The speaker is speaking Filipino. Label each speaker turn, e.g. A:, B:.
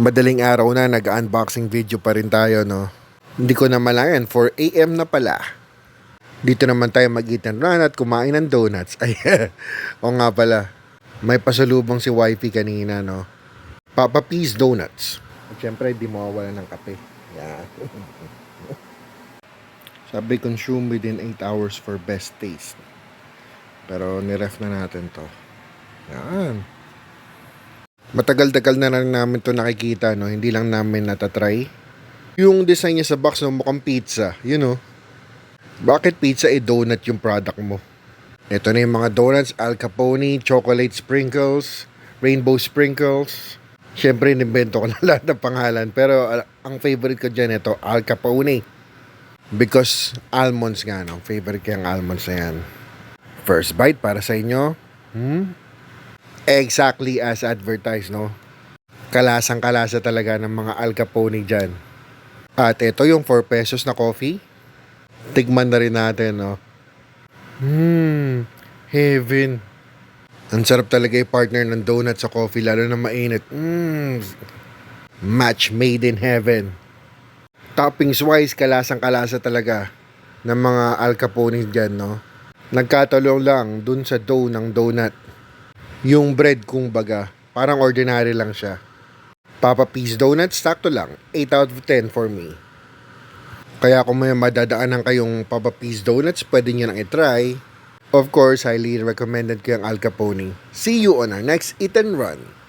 A: Madaling araw na, nag-unboxing video pa rin tayo, no? Hindi ko na malayan, 4 a.m. na pala. Dito naman tayo mag-eat ng run at kumain ng donuts. Ay, o nga pala, may pasalubong si wifey kanina, no? Papa P's Donuts. At syempre, di mawawala ng kape. Yan. Sabi, consume within 8 hours for best taste. Pero niref na natin to. Yan. Matagal-tagal na lang namin to nakikita, no? Hindi lang namin natatry. Yung design niya sa box, no? Mukhang pizza. You know. Bakit pizza eh donut yung product mo? Ito na yung mga donuts, Al Capone, chocolate sprinkles, rainbow sprinkles. Siyempre, inimbento ko na lahat ng pangalan. Pero uh, ang favorite ko dyan, ito, Al Capone. Because almonds nga, no? Favorite ko yung almonds na yan. First bite para sa inyo. Hmm? Exactly as advertised, no? Kalasang kalasa talaga ng mga Al Capone dyan. At ito yung 4 pesos na coffee. Tigman na rin natin, no? Hmm, heaven. Ang sarap talaga i-partner ng donut sa coffee, lalo na mainit. Mmm, match made in heaven. Toppings wise, kalasang kalasa talaga ng mga Al Capone dyan, no? Nagkatulong lang dun sa dough ng donut. Yung bread kung baga, parang ordinary lang siya. Papa P's Donuts, sakto lang. 8 out of 10 for me. Kaya kung may madadaanan kayong Papa P's Donuts, pwede nyo nang itry. Of course, highly recommended ko yung Al Capone. See you on our next Eat and Run.